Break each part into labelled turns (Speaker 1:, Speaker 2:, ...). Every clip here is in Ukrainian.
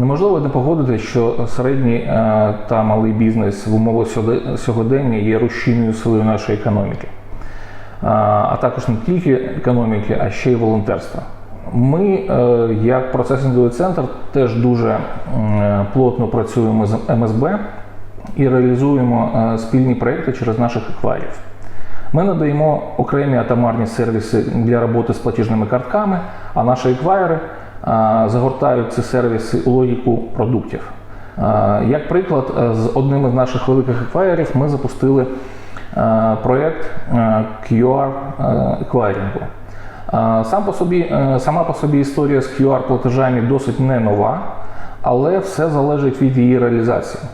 Speaker 1: Неможливо не погодити, що середній е, та малий бізнес в умовах сьогодення є рушійною силою нашої економіки, А, а також не тільки економіки, а ще й волонтерства. Ми, е, як процесинговий центр, теж дуже плотно працюємо з МСБ і реалізуємо е, спільні проекти через наших еквайрів. Ми надаємо окремі атомарні сервіси для роботи з платіжними картками, а наші еквайри загортають ці сервіси у логіку продуктів. Як приклад, е, з одним із наших великих еквайрів ми запустили е, проєкт е, QR е, еквайрингу. Е, Сам по собі, сама по собі історія з QR-платежами досить не нова, але все залежить від її реалізації.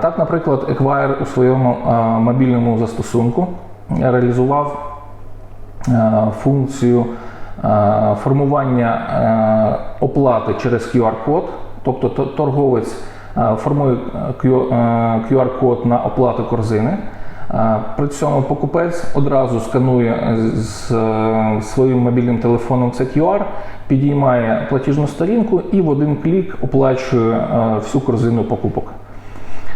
Speaker 1: Так, наприклад, Еквайр у своєму мобільному застосунку реалізував функцію формування оплати через QR-код, тобто то- торговець формує QR-код на оплату корзини. При цьому покупець одразу сканує з е, своїм мобільним телефоном цей QR, підіймає платіжну сторінку і в один клік оплачує е, всю корзину покупок.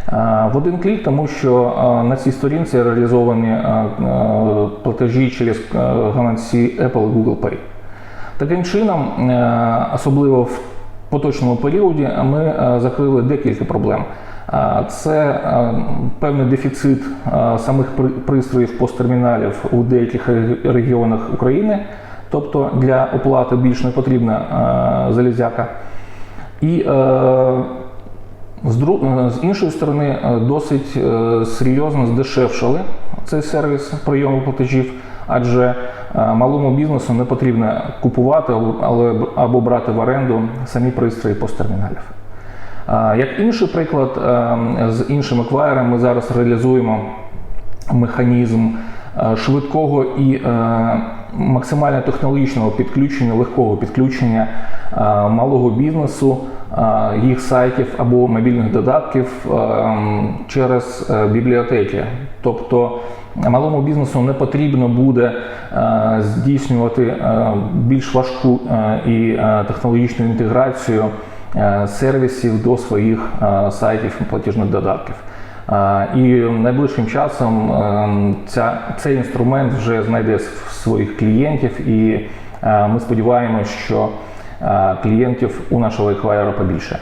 Speaker 1: Е, В один клік, тому що е, на цій сторінці реалізовані е, е, платежі через е, гаманці Apple і Google Pay. Таким чином, е, особливо в поточному періоді, ми е, закрили декілька проблем. Е, Це е, певний дефіцит е, самих пристроїв посттерміналів у деяких регіонах України, тобто для оплати більш не потрібна е, залізяка. І е, з, е, іншої сторони, е, досить е, серйозно здешевшили цей сервіс прийому платежів, адже е, малому бізнесу не потрібно купувати або- брати в оренду самі пристрої посттерміналів. Е, Як інший приклад, е, з іншим еквайером ми зараз реалізуємо механізм е, швидкого і е, максимально технологічного підключення, легкого підключення е, малого бізнесу, е, їх сайтів або мобільних додатків е, через бібліотеки. Тобто малому бізнесу не потрібно буде здійснювати більш важку і технологічну інтеграцію сервісів до своїх сайтів платіжних додатків. І найближчим часом е, ця, цей інструмент вже знайде своїх клієнтів, і е, ми сподіваємося, що е, клієнтів у нашого еквайера побільше.